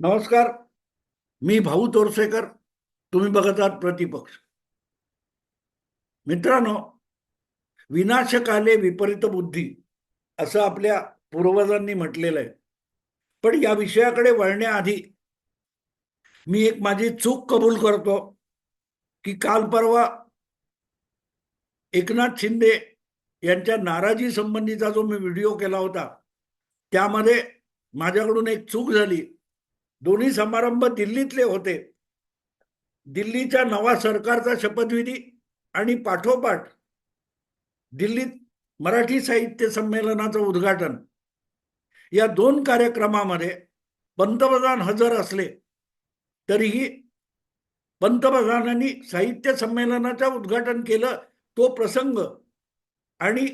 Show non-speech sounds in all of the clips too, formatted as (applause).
नमस्कार. मी भाऊ तोरसेकर. तुम्ही बघत आहात प्रतिपक्ष. मित्रांनो विनाशकाले विपरीत बुद्धी असं आपल्या पूर्वजांनी म्हटलेलं आहे. पण या विषयाकडे वळण्याआधी मी एक माझी चूक कबूल करतो की काल परवा एकनाथ शिंदे यांच्या नाराजी संबंधीचा जो मी व्हिडिओ केला होता त्यामध्ये माझ्याकडून एक चूक झाली. दोन्ही समारंभ दिल्लीतले होते. दिल्लीच्या नवा सरकारचा शपथविधी आणि पाठोपाठ दिल्लीत मराठी साहित्य संमेलनाचं उद्घाटन. या दोन कार्यक्रमामध्ये पंतप्रधान हजर असले तरीही पंतप्रधानांनी साहित्य संमेलनाचं उद्घाटन केलं तो प्रसंग आणि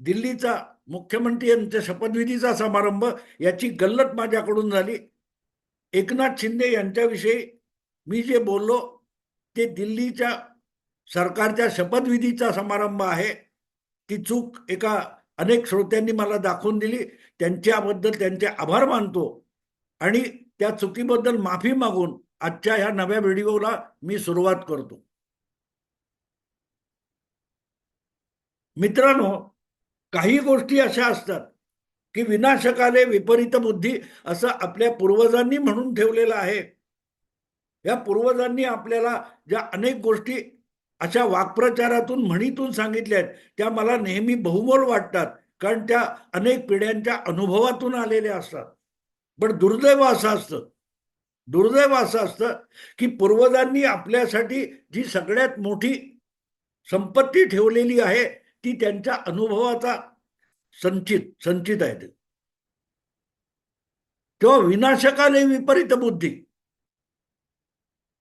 दिल्लीचा मुख्यमंत्री यांच्या शपथविधीचा समारंभ याची गल्लत माझ्याकडून झाली. एकनाथ शिंदे यांच्याविषयी मी जे बोललो ते दिल्लीच्या सरकारच्या शपथविधीचा समारंभ आहे ती चूक एका अनेक श्रोत्यांनी मला दाखवून दिली. त्यांच्याबद्दल त्यांचे आभार मानतो आणि त्या चुकीबद्दल माफी मागून आजच्या ह्या नव्या व्हिडिओला मी सुरुवात करतो. मित्रांनो काही गोष्टी अशा असतात की विनाशकाले विपरीत बुद्धी असं आपल्या पूर्वजांनी म्हणून ठेवलेलं आहे. या पूर्वजांनी आपल्याला ज्या अनेक गोष्टी अशा वाक्प्रचारातून म्हणीतून सांगितल्या आहेत त्या मला नेहमी बहुमोल वाटतात कारण त्या अनेक पिढ्यांच्या अनुभवातून आलेल्या असतात. पण दुर्दैव असं असतं दुर्दैव असं असतं की पूर्वजांनी आपल्यासाठी जी सगळ्यात मोठी संपत्ती ठेवलेली आहे ती त्यांच्या अनुभवाचा संचित संचित आहे ते. तेव्हा विनाशकाले विपरीत बुद्धी.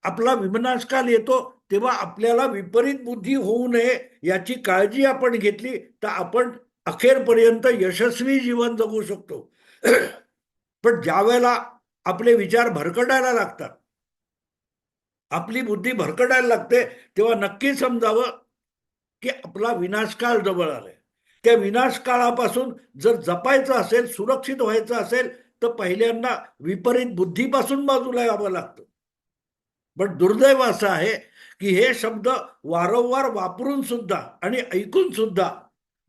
आपला विनाशकाल येतो तेव्हा आपल्याला विपरीत बुद्धी होऊ नये याची काळजी आपण घेतली तर आपण अखेरपर्यंत यशस्वी जीवन जगू शकतो. (clears throat) पण ज्या वेळेला आपले विचार भरकटायला लागतात आपली बुद्धी भरकटायला लागते तेव्हा नक्की समजावं की आपला विनाशकाल जवळ आलाय. त्या विनाशकाळापासून जर जपायचं असेल सुरक्षित व्हायचं असेल तर पहिल्यांदा विपरीत बुद्धीपासून बाजूला यावं लागतं. पण दुर्दैव असं आहे की हे शब्द वारंवार वापरून सुद्धा आणि ऐकून सुद्धा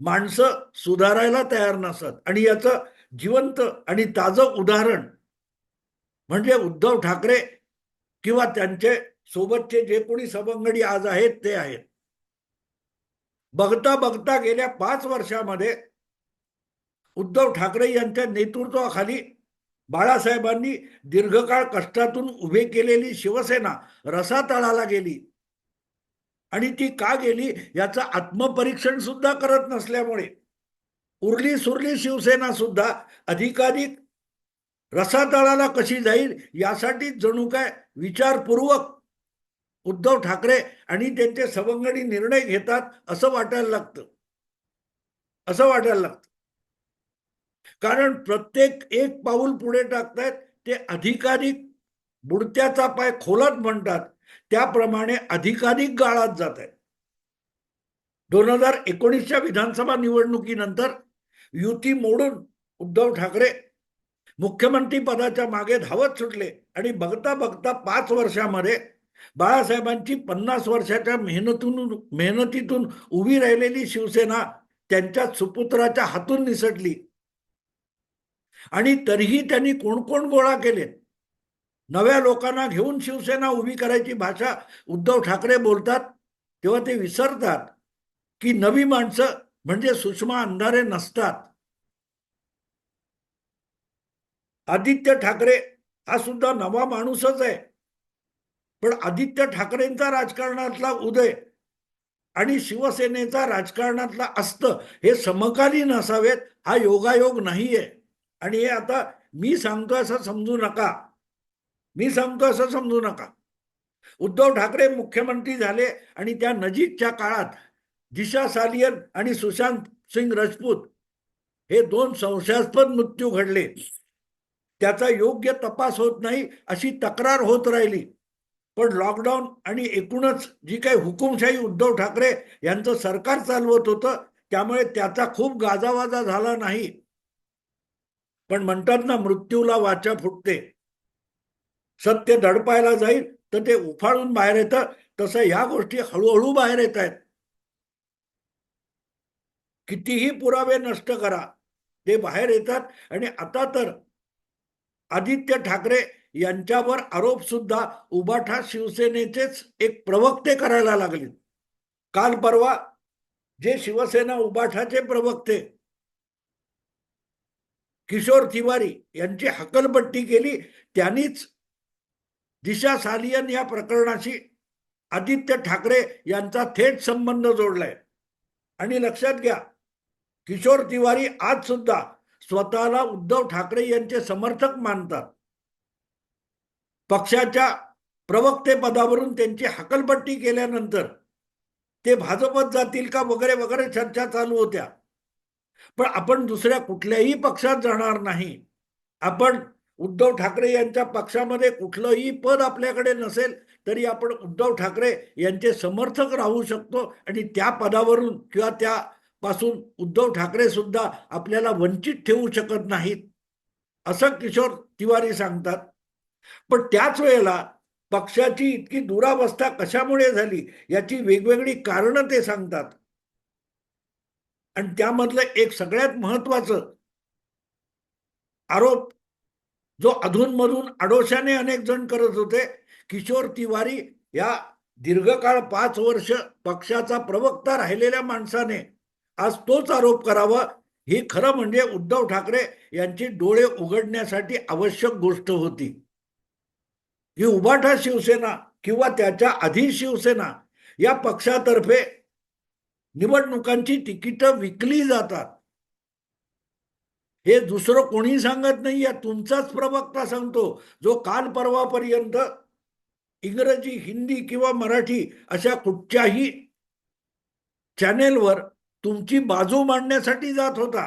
माणसं सुधारायला तयार नसत. आणि याचं जिवंत आणि ताजं उदाहरण म्हणजे उद्धव ठाकरे किंवा त्यांचे सोबतचे जे कोणी सवंगडी आज आहेत ते आहेत. बघता बघता गेल्या पाच वर्षामध्ये उद्धव ठाकरे यांच्या नेतृत्वाखाली बाळासाहेबांनी दीर्घकाळ कष्टातून उभे केलेली शिवसेना रसातळाला गेली. आणि ती का गेली याचं आत्मपरीक्षण सुद्धा करत नसल्यामुळे उरली सुरली शिवसेना सुद्धा अधिकाधिक रसातळाला कशी जाईल यासाठी जणू काय विचारपूर्वक उद्धव ठाकरे आणि त्यांचे सवंगडी निर्णय घेतात असं वाटायला लागतं. असं वाटायला लागतं. कारण प्रत्येक एक पाऊल पुढे टाकतायत ते अधिकाधिक बुडत्याचा पाय खोलात म्हणतात त्याप्रमाणे अधिकाधिक गाळात जात आहेत दोन हजार एकोणीसच्या विधानसभा निवडणुकीनंतर युती मोडून उद्धव ठाकरे मुख्यमंत्री पदाच्या मागे धावत सुटले आणि बघता बघता पाच वर्षामध्ये बाळासाहेबांची पन्नास वर्षाच्या मेहनतून मेहनतीतून उभी राहिलेली शिवसेना त्यांच्या सुपुत्राच्या हातून निसटली. आणि तरीही त्यांनी कोण कोण गोळा केले? नव्या लोकांना घेऊन शिवसेना उभी करायची भाषा उद्धव ठाकरे बोलतात तेव्हा ते विसरतात की नवी माणसं म्हणजे सुषमा अंधारे नसतात. आदित्य ठाकरे हा सुद्धा नवा माणूसच आहे. पण आदित्य ठाकरेंचा राजकारणातला उदय आणि शिवसेनेचा राजकारणातला अस्त हे समकालीन असावेत हा योगायोग नाहीये. आणि हे आता मी सांगतो असं समजू नका. मी सांगतो असं समजू नका. उद्धव ठाकरे मुख्यमंत्री झाले आणि त्या नजीकच्या काळात दिशा सालियन आणि सुशांत सिंग राजपूत हे दोन संशयास्पद मृत्यू घडले. त्याचा योग्य तपास होत नाही अशी तक्रार होत राहिली. पण लॉकडाऊन आणि एकूणच जी काही हुकुमशाही उद्धव ठाकरे यांचं सरकार चालवत होतं त्यामुळे त्याचा खूप गाजावाजा झाला नाही. पण म्हणतात ना मृत्यूला वाचा फुटते. सत्य दडपायला जाईल तर ते उफाळून बाहेर येतं. तसं ह्या गोष्टी हळूहळू बाहेर येत आहेत. कितीही पुरावे नष्ट करा ते बाहेर येतात. आणि आता तर आदित्य ठाकरे यांच्यावर आरोप सुद्धा उबाठा शिवसेनेचेच एक प्रवक्ते करायला लागले. काल परवा जे शिवसेना उबाठाचे प्रवक्ते किशोर तिवारी यांची हकलपट्टी केली त्यांनीच दिशा सालियन या प्रकरणाशी आदित्य ठाकरे यांचा थेट संबंध जोडलाय. आणि लक्षात घ्या किशोर तिवारी आज सुद्धा स्वतःला उद्धव ठाकरे यांचे समर्थक मानतात. पक्षाच्या प्रवक्ते पदावरून त्यांची हकलपट्टी केल्यानंतर ते भाजपत जातील का वगैरे वगैरे चर्चा चालू होत्या. पण आपण दुसऱ्या कुठल्याही पक्षात जाणार नाही. आपण उद्धव ठाकरे यांच्या पक्षामध्ये कुठलंही पद आपल्याकडे नसेल तरी आपण उद्धव ठाकरे यांचे समर्थक राहू शकतो आणि त्या पदावरून किंवा त्यापासून उद्धव ठाकरे सुद्धा आपल्याला वंचित ठेवू शकत नाहीत. असं किशोर तिवारी सांगतात. पण त्याच वेळेला पक्षाची इतकी दुरावस्था कशामुळे झाली याची वेगवेगळी कारणं ते सांगतात. आणि त्यामधलं एक सगळ्यात महत्वाचं आरोप जो अधूनमधून आडोशाने अनेक जण करत होते किशोर तिवारी या दीर्घकाळ पाच वर्ष पक्षाचा प्रवक्ता राहिलेल्या माणसाने आज तोच आरोप करावा ही खरं म्हणजे उद्धव ठाकरे यांची डोळे उघडण्यासाठी आवश्यक गोष्ट होती. ही उबाठा शिवसेना किंवा त्याच्या आधी शिवसेना या पक्षातर्फे निवडणुकांची तिकीटं विकली जातात. हे दुसरं कोणी सांगत नाही या तुमचाच प्रवक्ता सांगतो जो काल परवापर्यंत इंग्रजी हिंदी किंवा मराठी अशा कुठच्याही चॅनेलवर तुमची बाजू मांडण्यासाठी जात होता.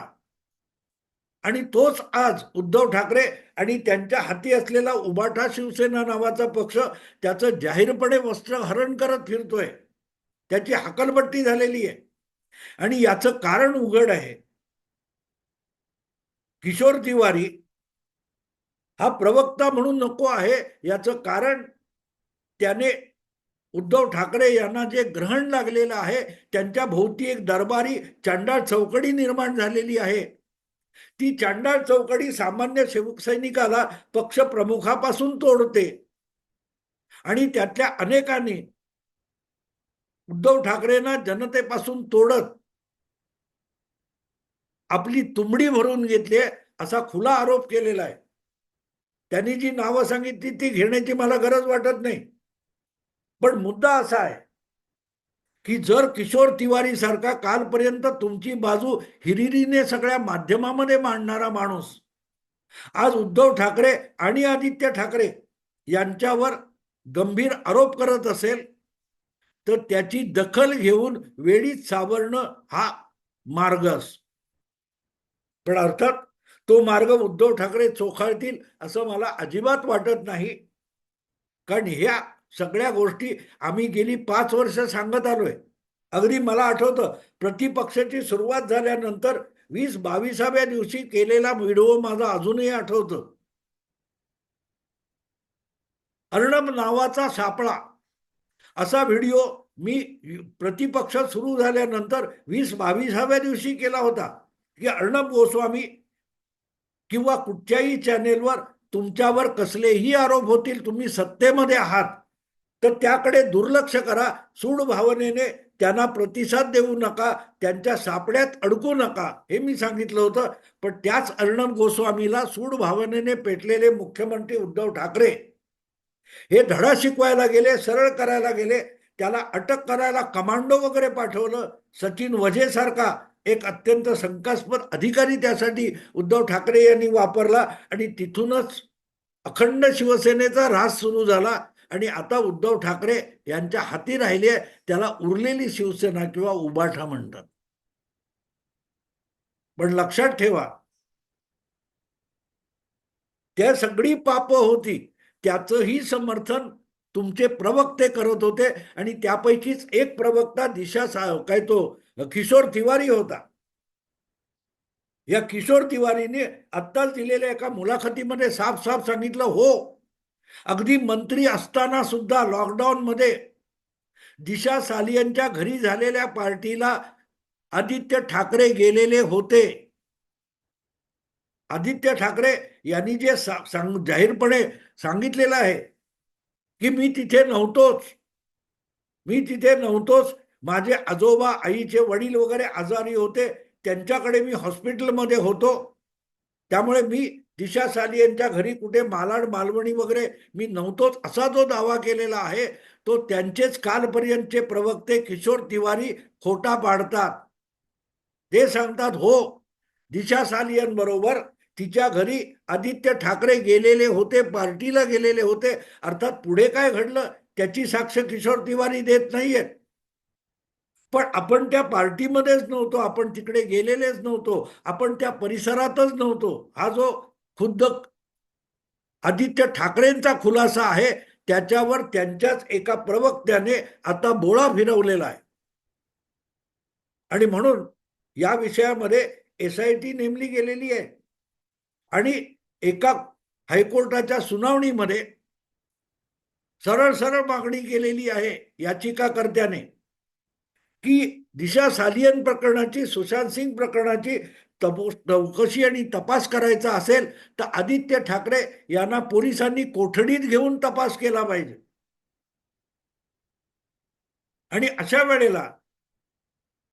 आणि तोच आज उद्धव ठाकरे आणि त्यांच्या हाती असलेला उबाठा शिवसेना नावाचा पक्ष त्याचं जाहीरपणे वस्त्रहरण करत फिरतोय. त्याची हकलपट्टी झालेली आहे. आणि याचं कारण उघड आहे. किशोर तिवारी हा प्रवक्ता म्हणून नको आहे याचं कारण त्याने उद्धव ठाकरे यांना जे ग्रहण लागलेलं आहे त्यांच्या भोवती एक दरबारी चांडाळ चौकडी निर्माण झालेली आहे. ती चांडाळ चौकडी सामान्य सैनिकाला पक्ष प्रमुखापासून तोडते. आणि त्यातल्या अनेकांनी उद्धव ठाकरेंना जनतेपासून तोडत आपली तुंबडी भरून घेतली असा खुला आरोप केलेला आहे. त्यांनी जी नावं सांगितली ती घेण्याची मला गरज वाटत नाही. पण मुद्दा असा आहे की जर किशोर तिवारी सारखा कालपर्यंत तुमची बाजू हिरिरीने सगळ्या माध्यमामध्ये मांडणारा माणूस आज उद्धव ठाकरे आणि आदित्य ठाकरे यांच्यावर गंभीर आरोप करत असेल तर त्याची दखल घेऊन वेळीच सावरणं हा मार्ग अस. पण अर्थात तो मार्ग उद्धव ठाकरे चोखाळतील असं मला अजिबात वाटत नाही. कारण ह्या सगळ्या गोष्टी आम्ही गेली पाच वर्ष सांगत आलोय. अगदी मला आठवतं प्रतिपक्षाची सुरुवात झाल्यानंतर वीस बावीसाव्या दिवशी केलेला व्हिडिओ माझा अजूनही आठवतं. अर्णब नावाचा सापळा. असा व्हिडिओ मी प्रतिपक्ष सुरू झाल्यानंतर वीस बावीसाव्या दिवशी केला होता की अर्णब गोस्वामी किंवा कुठच्याही चॅनेलवर तुमच्यावर कसलेही आरोप होतील तुम्ही सत्तेमध्ये आहात. तर त्याकडे दुर्लक्ष करा. सूड भावनेने त्यांना प्रतिसाद देऊ नका. त्यांच्या सापड्यात अडकू नका. हे मी सांगितलं होतं. पण त्याच अर्णब गोस्वामीला सूड भावनेने पेटलेले मुख्यमंत्री उद्धव ठाकरे हे धडा शिकवायला गेले सरळ करायला गेले. त्याला अटक करायला कमांडो वगैरे पाठवलं. सचिन वझेसारखा एक अत्यंत शंकास्पद अधिकारी त्यासाठी उद्धव ठाकरे यांनी वापरला. आणि तिथूनच अखंड शिवसेनेचा रास सुरू झाला. आणि आता उद्धव ठाकरे यांच्या हाती राहिले त्याला उरलेली शिवसेना किंवा उबाठा म्हणतात. पण लक्षात ठेवा त्या सगळी पाप होती त्याचंही समर्थन तुमचे प्रवक्ते करत होते आणि त्यापैकीच एक प्रवक्ता दिशा काय तो किशोर तिवारी होता. या किशोर तिवारीने आत्ताच दिलेल्या एका मुलाखतीमध्ये साफ साफ सांगितलं हो अगदी मंत्री असताना सुद्धा लॉकडाऊनमध्ये दिशा सालियनच्या घरी झालेल्या पार्टीला आदित्य ठाकरे गेलेले होते. आदित्य ठाकरे यांनी जे सा- सांग जाहीरपणे सांगितलेलं आहे की मी तिथे नव्हतोच. मी तिथे नव्हतोच. माझे आजोबा आईचे वडील वगैरे आजारी होते. त्यांच्याकडे मी हॉस्पिटलमध्ये होतो. त्यामुळे मी दिशा साली यांच्या घरी कुठे मालाड मालवणी वगैरे मी नव्हतोच असा जो दावा केलेला आहे तो त्यांचेच कालपर्यंतचे प्रवक्ते किशोर तिवारी खोटा पाडतात. ते सांगतात हो दिशा सालियनबरोबर तिच्या घरी आदित्य ठाकरे गेलेले होते पार्टीला गेलेले होते. अर्थात पुढे काय घडलं त्याची साक्ष किशोर तिवारी देत नाहीयेत. पण आपण त्या पार्टीमध्येच नव्हतो आपण तिकडे गेलेलेच नव्हतो आपण त्या परिसरातच नव्हतो. हा जो खुद्द आदित्य ठाकरेंचा खुलासा आहे त्याच्यावर त्यांच्याच एका प्रवक्त्याने आता बोळा फिरवलेला आहे. आणि म्हणून या विषयामध्ये एस आय टी नेमली गेलेली आहे. आणि एका हायकोर्टाच्या सुनावणीमध्ये सरळ सरळ मागणी केलेली आहे याचिकाकर्त्याने की दिशा सालियन प्रकरणाची सुशांत सिंग प्रकरणाची तपो चौकशी आणि तपास करायचा असेल तर आदित्य ठाकरे यांना पोलिसांनी कोठडीत घेऊन तपास केला पाहिजे. आणि अशा वेळेला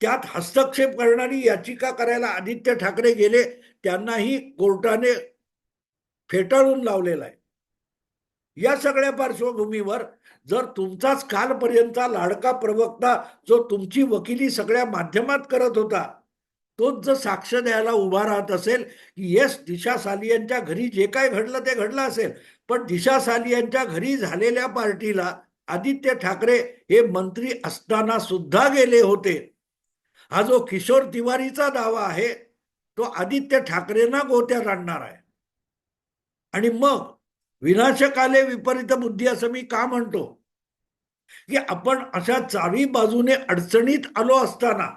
त्यात हस्तक्षेप करणारी याचिका करायला आदित्य ठाकरे गेले त्यांनाही कोर्टाने फेटाळून लावलेला आहे. या सगळ्या पार्श्वभूमीवर जर तुमचाच कालपर्यंतचा लाडका प्रवक्ता जो तुमची वकिली सगळ्या माध्यमात करत होता तोच जर साक्ष द्यायला उभा राहत असेल की येस दिशा सालियांच्या घरी जे काय घडलं ते घडलं असेल पण दिशा सालियांच्या घरी झालेल्या पार्टीला आदित्य ठाकरे हे मंत्री असताना सुद्धा गेले होते. हा जो किशोर तिवारीचा दावा आहे तो आदित्य ठाकरेंना गोत्यात आणणार आहे. आणि मग विनाशकाले विपरीत बुद्धी असं मी का म्हणतो? की आपण अशा चारी बाजूने अडचणीत आलो असताना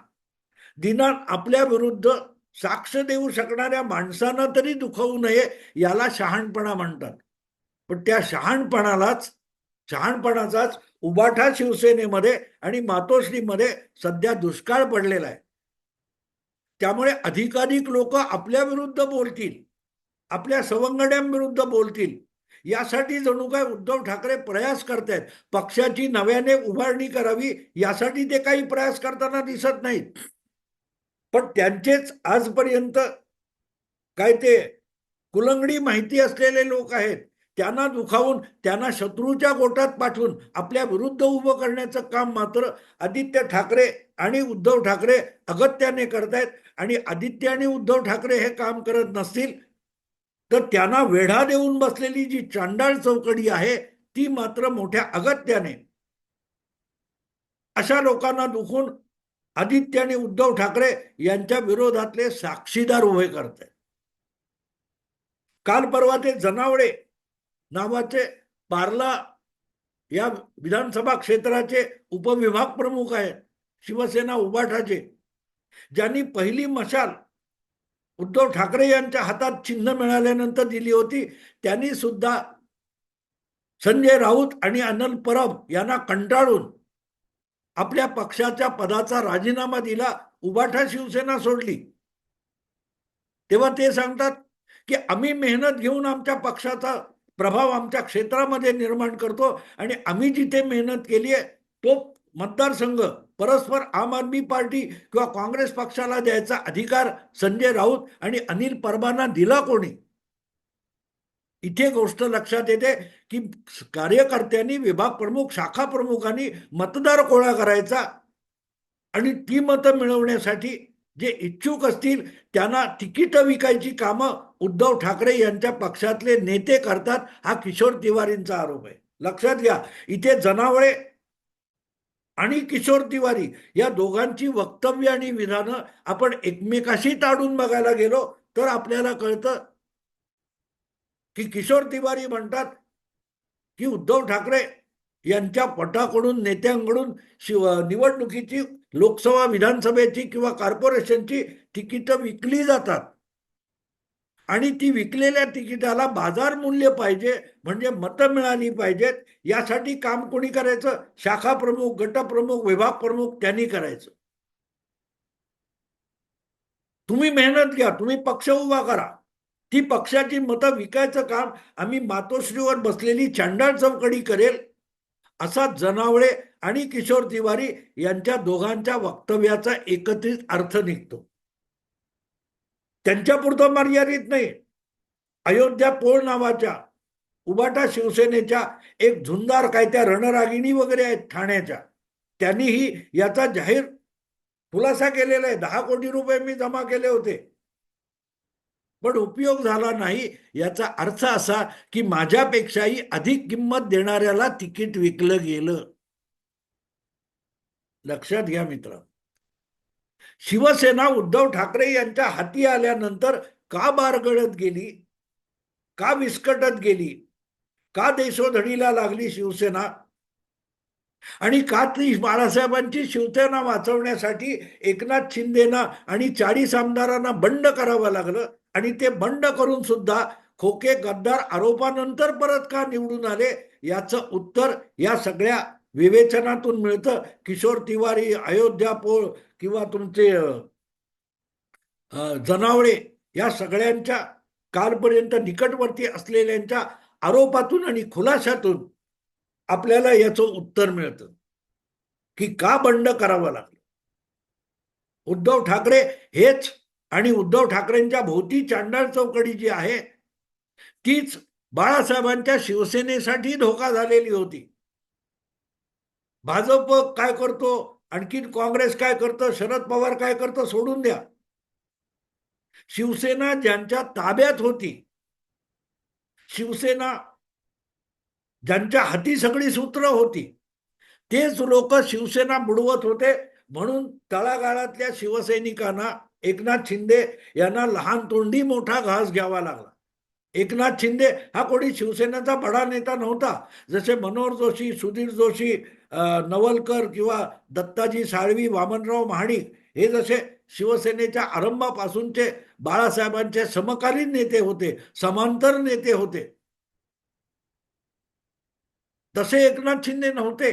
दिनान आपल्या विरुद्ध साक्ष देऊ शकणाऱ्या माणसांना तरी दुखवू नये याला शहाणपणा म्हणतात. पण त्या शहाणपणालाच शहाणपणाचाच उबाठा शिवसेनेमध्ये आणि मातोश्रीमध्ये सध्या दुष्काळ पडलेला आहे. त्यामुळे अधिकाधिक लोक आपल्या विरुद्ध बोलतील आपल्या सवंगड्यांविरुद्ध बोलतील यासाठी जणू काय उद्धव ठाकरे प्रयास करतायत. पक्षाची नव्याने उभारणी करावी यासाठी ते काही प्रयास करताना दिसत नाहीत. पण त्यांचेच आजपर्यंत काय ते कुलंगडी माहिती असलेले लोक आहेत. त्यांना दुखावून त्यांना शत्रूच्या गोटात पाठवून आपल्या विरुद्ध उभं करण्याचं काम मात्र आदित्य ठाकरे आणि उद्धव ठाकरे अगत्याने करतायत. आणि आदित्य आणि उद्धव ठाकरे हे काम करत नसतील तर त्यांना वेढा देऊन बसलेली जी चांडाळ चौकडी आहे ती मात्र मोठ्या अगत्याने. अशा लोकांना दुखून आदित्य आणि उद्धव ठाकरे यांच्या विरोधातले साक्षीदार उभे करत आहेत काल परवा ते जनावडे नावाचे पार्ला या विधानसभा क्षेत्राचे उपविभाग प्रमुख आहेत शिवसेना उबाठाचे. ज्यांनी पहिली मशाल उद्धव ठाकरे यांच्या हातात चिन्ह मिळाल्यानंतर दिली होती. त्यांनी सुद्धा संजय राऊत आणि अनल परब यांना कंटाळून आपल्या पक्षाच्या पदाचा राजीनामा दिला. उबाठा शिवसेना सोडली. तेव्हा ते सांगतात की आम्ही मेहनत घेऊन आमच्या पक्षाचा प्रभाव आमच्या क्षेत्रामध्ये निर्माण करतो आणि आम्ही जिथे मेहनत केली आहे तो मतदारसंघ परस्पर आम आदमी पार्टी किंवा काँग्रेस पक्षाला द्यायचा अधिकार संजय राऊत आणि अनिल परबांना दिला कोणी? इथे गोष्ट लक्षात येते की कार्यकर्त्यांनी विभाग प्रमुख शाखा प्रमुखांनी मतदार गोळा करायचा आणि ती मतं मिळवण्यासाठी जे इच्छुक असतील त्यांना तिकीट विकायची कामं उद्धव ठाकरे यांच्या पक्षातले नेते करतात हा किशोर तिवारींचा आरोप आहे. लक्षात घ्या इथे जनावळे आणि किशोर तिवारी या दोघांची वक्तव्य आणि विधानं आपण एकमेकाशी ताडून बघायला गेलो तर आपल्याला कळतं की किशोर तिवारी म्हणतात की उद्धव ठाकरे यांच्या पटाकडून नेत्यांकडून शिव निवडणुकीची लोकसभा विधानसभेची किंवा कॉर्पोरेशनची तिकीटं विकली जातात. आणि ती विकलेल्या तिकिटाला बाजार मूल्य पाहिजे म्हणजे मतं मिळाली पाहिजेत यासाठी काम कोणी करायचं? शाखा प्रमुख गटप्रमुख विभाग प्रमुख त्यांनी करायचं. तुम्ही मेहनत घ्या तुम्ही पक्ष उभा करा. ती पक्षाची मतं विकायचं काम आम्ही मातोश्रीवर बसलेली चांडाळ चौकडी करेल असा जनावळे आणि किशोर तिवारी यांच्या दोघांच्या वक्तव्याचा एकत्रित अर्थ निघतो. त्यांच्यापुरतं मर्यादित नाही. अयोध्या पोळ नावाच्या उबाटा शिवसेनेच्या एक झुंजार काय त्या रणरागिणी वगैरे आहेत ठाण्याच्या. त्यांनीही याचा जाहीर खुलासा केलेला आहे. दहा कोटी रुपये मी जमा केले होते. पण उपयोग झाला नाही. याचा अर्थ असा की माझ्यापेक्षाही अधिक किंमत देणाऱ्याला तिकीट विकलं गेलं. लक्षात घ्या मित्र शिवसेना उद्धव ठाकरे यांच्या हाती आल्यानंतर का बारगळत गेली? का विस्कटत गेली? का देशोधडीला लागली शिवसेना? आणि का ती बाळासाहेबांची शिवसेना वाचवण्यासाठी एकनाथ शिंदेना आणि चाळीस आमदारांना बंड करावं लागलं आणि ते बंड करून सुद्धा खोके गद्दार आरोपानंतर परत का निवडून आले? याचं उत्तर या सगळ्या विवेचनातून मिळतं. किशोर तिवारी अयोध्या पोळ किंवा तुमचे जनावळे या सगळ्यांच्या कालपर्यंत निकटवर्ती असलेल्यांच्या आरोपातून आणि खुलाशातून आपल्याला याचं उत्तर मिळतं. की का बंड करावं लागलं? उद्धव ठाकरे हेच आणि उद्धव ठाकरेंच्या भोवती चांडाळ चौकडी जी आहे तीच बाळासाहेबांच्या शिवसेनेसाठी धोका झालेली होती. भाजप काय करतो? आणखीन काँग्रेस काय करतं? शरद पवार काय करतं? सोडून द्या. शिवसेना ज्यांच्या ताब्यात होती शिवसेना ज्यांच्या हाती सगळी सूत्र होती तेच लोक शिवसेना बुडवत होते. म्हणून तळागाळातल्या शिवसैनिकांना एकनाथ शिंदे यांना लहान तोंडी मोठा घास घ्यावा लागला. एकनाथ शिंदे हा कोणी शिवसेनेचा बडा नेता नव्हता. जसे मनोहर जोशी सुधीर जोशी नवलकर किंवा दत्ताजी साळवी वामनराव महाडिक हे जसे शिवसेनेच्या आरंभापासूनचे बाळासाहेबांचे समकालीन नेते होते समांतर नेते होते. तसे एकनाथ शिंदे नव्हते.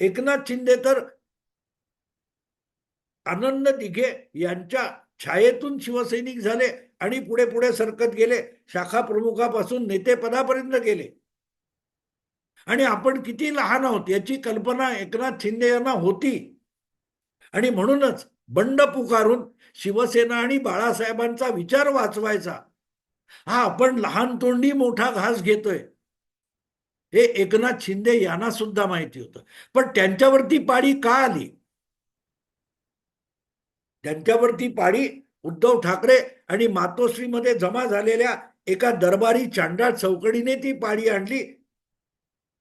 एकनाथ शिंदे तर आनंद दिघे यांच्या छायेतून शिवसैनिक झाले. आणि पुढे पुढे सरकत गेले शाखा प्रमुखापासून नेतेपदापर्यंत गेले. आणि आपण किती लहान आहोत याची कल्पना एकनाथ शिंदे यांना होती. आणि म्हणूनच बंड पुकारून शिवसेना आणि बाळासाहेबांचा विचार वाचवायचा. हा आपण लहान तोंडी मोठा घास घेतोय. हे एकनाथ शिंदे यांना सुद्धा माहिती होतं. पण त्यांच्यावरती पाळी का आली? त्यांच्यावरती पाळी उद्धव ठाकरे आणि मातोश्रीमध्ये जमा झालेल्या एका दरबारी चांडाळ चौकडीने ती पाळी आणली.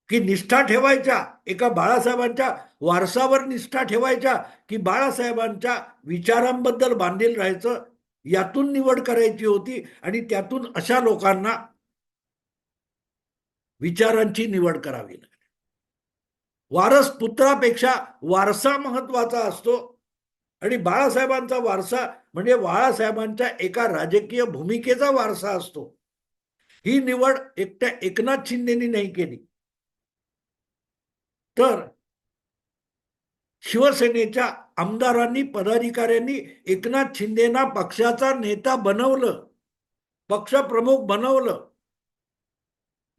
की निष्ठा ठेवायच्या एका बाळासाहेबांच्या वारसावर निष्ठा ठेवायच्या की बाळासाहेबांच्या विचारांबद्दल बांधील राहायचं यातून निवड करायची होती आणि त्यातून अशा लोकांना विचारांची निवड करावी लागली. वारस पुत्रापेक्षा वारसा महत्त्वाचा असतो. आणि बाळासाहेबांचा वारसा म्हणजे बाळासाहेबांच्या एका राजकीय भूमिकेचा वारसा असतो. ही निवड एकट्या एकनाथ शिंदेनी नाही केली. तर शिवसेनेच्या आमदारांनी पदाधिकाऱ्यांनी एकनाथ शिंदेना पक्षाचा नेता बनवलं पक्षप्रमुख बनवलं.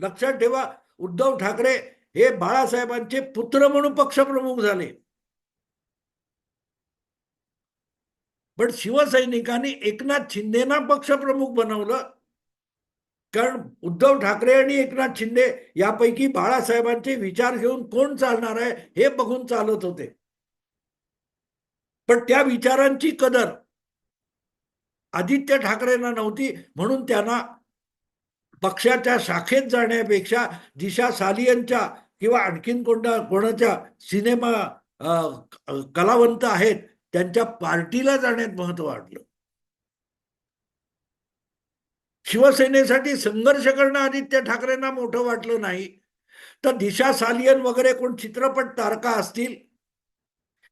लक्षात ठेवा उद्धव ठाकरे हे बाळासाहेबांचे पुत्र म्हणून पक्षप्रमुख झाले. पण शिवसैनिकांनी एकनाथ शिंदेना पक्षप्रमुख बनवलं. कारण उद्धव ठाकरे आणि एकनाथ शिंदे यापैकी बाळासाहेबांचे विचार घेऊन कोण चालणार आहे हे बघून चालत होते. पण त्या विचारांची कदर आदित्य ठाकरेंना नव्हती म्हणून त्यांना पक्षाच्या शाखेत जाण्यापेक्षा दिशा सालियनच्या किंवा आणखीन कोणत्या कोणाच्या सिनेमा कलावंत आहेत त्यांच्या पार्टीला जाण्यात महत्त्व वाटलं शिवसेनेसाठी संघर्ष करणं आदित्य ठाकरेंना मोठं वाटलं नाही. तर दिशा सालियन वगैरे कोण चित्रपट तारका असतील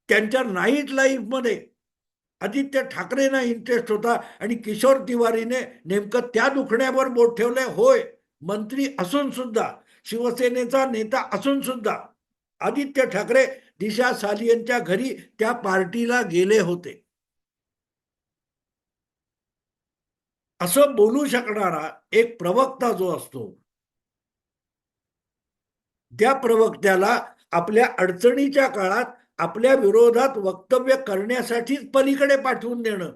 त्यांच्या नाईट लाईफमध्ये आदित्य ठाकरेंना इंटरेस्ट होता आणि किशोर तिवारीने नेमकं त्या दुखण्यावर बोट ठेवलंय. होय मंत्री असून सुद्धा शिवसेनेचा नेता असून सुद्धा आदित्य ठाकरे दिशा सालियनच्या घरी त्या पार्टीला गेले होते. असं बोलू शकणारा एक प्रवक्ता जो असतो त्या प्रवक्त्याला आपल्या अडचणीच्या काळात आपल्या विरोधात वक्तव्य करण्यासाठीच पलीकडे पाठवून देणं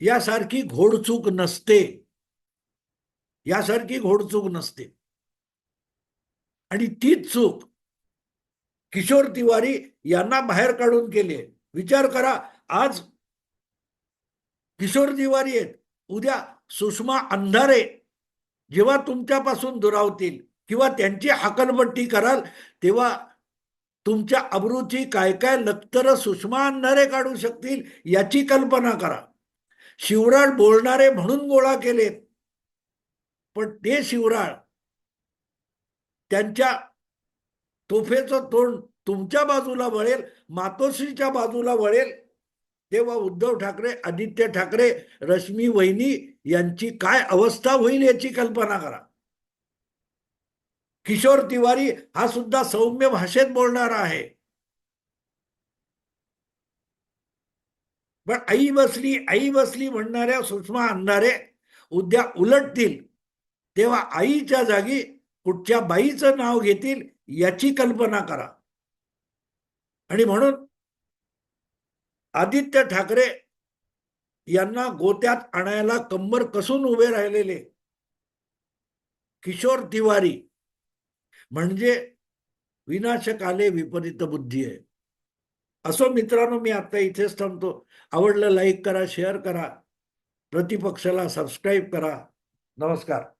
यासारखी घोडचूक नसते. यासारखी घोडचूक नसते. आणि तीच चूक किशोर तिवारी यांना बाहेर काढून केले. आहे विचार करा आज किशोर तिवारी आहेत. उद्या सुषमा अंधारे जेव्हा तुमच्यापासून दुरावतील किंवा त्यांची हकलपट्टी कराल तेव्हा तुमच्या अब्रूची काय काय लक्तर सुषमा अंधारे काढू शकतील याची कल्पना करा. शिवराळ बोलणारे म्हणून गोळा केलेत. पण ते शिवराळ त्यांच्या तोफेचं तोंड तुमच्या बाजूला वळेल मातोश्रीच्या बाजूला वळेल. तेव्हा उद्धव ठाकरे आदित्य ठाकरे रश्मी वहिनी यांची काय अवस्था होईल याची कल्पना करा. किशोर तिवारी हा सुद्धा सौम्य भाषेत बोलणारा आहे. पण आई बसली आई बसली म्हणणाऱ्या सुषमा अंधारे उद्या उलटतील. तेव्हा आईच्या जागी कुठच्या बाईचं नाव घेतील याची कल्पना करा. आणि म्हणून आदित्य ठाकरे यांना गोत्यात आणायला कंबर कसून उभे राहिलेले? किशोर तिवारी म्हणजे विनाशकाले विपरीत बुद्धी आहे. असो मित्रांनो मी आता इथेच थांबतो. आवडलं लाईक करा शेअर करा. प्रतिपक्षाला सबस्क्राईब करा. नमस्कार.